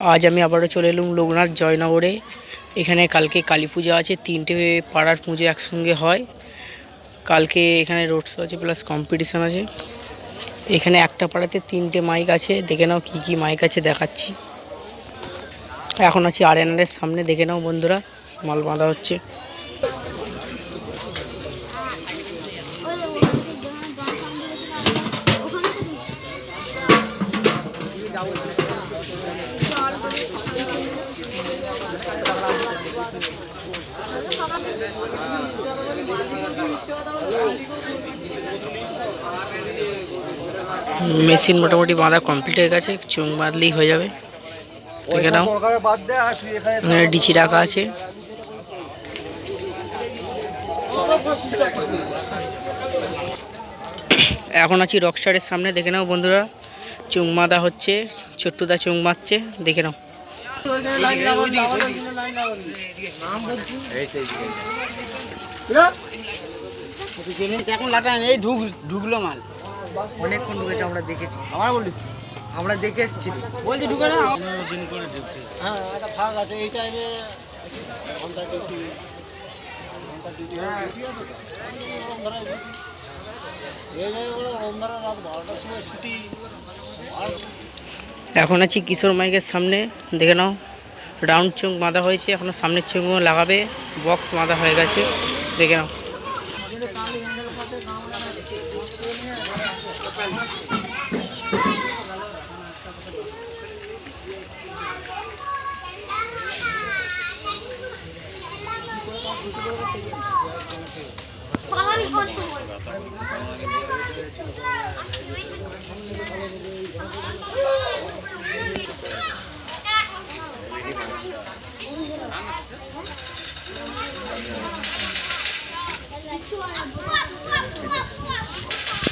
আজ আমি আবারও চলে এলুম লোকনাথ জয়নগরে। এখানে কালকে কালী পূজা আছে, তিনটে পাড়ার পুজো একসঙ্গে হয়। কালকে এখানে রোড শো আছে প্লাস কম্পিটিশান আছে। এখানে একটা পাড়াতে তিনটে মাইক আছে, দেখে নাও কী কী মাইক আছে দেখাচ্ছি। এখন আছি আরেনারের সামনে, দেখে নাও বন্ধুরা, মাল বাঁধা হচ্ছে। মেশিন মোটামুটি বাঁধা কমপ্লিট হয়ে গেছে চুং বাঁধলেই হয়ে যাবে। দেখে নাও। ডিচি রাখা আছে। এখন আছি রকস্টারের সামনে, দেখে নাও বন্ধুরা। চুং বাঁধা হচ্ছে, ছোট্টুদা চুং মারছে দেখে নাও। এখন লাটা এই ঢুক ঢুকলো মাল অনেকক্ষণ ঢুকেছে আমরা দেখেছি আমার বলি আমরা দেখে এসেছি বলছি ঢুকে না দিন করে ঢুকছে হ্যাঁ একটা ফাঁক আছে এই টাইমে ঘণ্টা ডিউটি ঘণ্টা ডিউটি এই জায়গায় বলে রাত বারোটার সময় ছুটি আর এখন আছি কিশোর মাইকের সামনে। দেখে নাও রাউন্ড চোখ বাঁধা হয়েছে, এখনও সামনের চোখগুলো লাগাবে বক্স বাঁধা হয়ে গেছে। দেখে নাও।